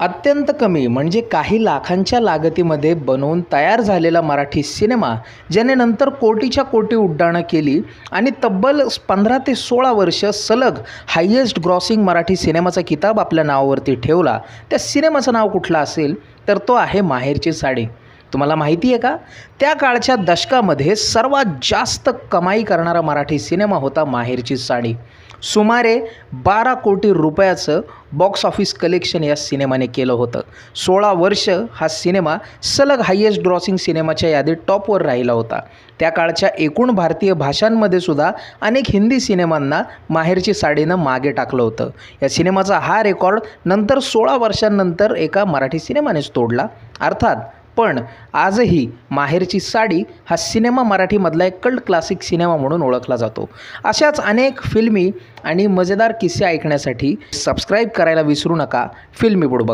अत्यंत कमी म्हणजे काही लाखांच्या लागतीमध्ये बनवून तयार झालेला मराठी सिनेमा ज्याने नंतर कोटीच्या कोटी उड्डाणं केली आणि तब्बल पंधरा ते सोळा वर्ष सलग हायेस्ट ग्रॉसिंग मराठी सिनेमाचा किताब आपल्या नावावरती ठेवला. त्या सिनेमाचं नाव कुठलं असेल? तर तो आहे माहेरची साडी. तुम्हाला माहिती आहे का? त्या काळच्या दशकामध्ये सर्वात जास्त कमाई करणारा मराठी सिनेमा होता माहेरची साडी. सुमारे बारा कोटी रुपयाचं बॉक्स ऑफिस कलेक्शन या सिनेमाने केलं होतं. सोळा वर्ष हा सिनेमा सलग हायेस्ट ड्रॉसिंग सिनेमाच्या यादीत टॉपवर राहिला होता. त्या काळच्या एकूण भारतीय भाषांमध्ये सुद्धा अनेक हिंदी सिनेमांना माहेरची साडीनं मागे टाकलं होतं. या सिनेमाचा हा रेकॉर्ड नंतर सोळा वर्षांनंतर एका मराठी सिनेमानेच तोडला. अर्थात पण आजही माहेरची साडी हा सिनेमा मराठीमधला एक कल्ट क्लासिक सिनेमा म्हणून ओळखला जातो. अशाच अनेक फिल्मी आणि मजेदार किस्से ऐकण्यासाठी सबस्क्राईब करायला विसरू नका. फिल्मी बुडबक.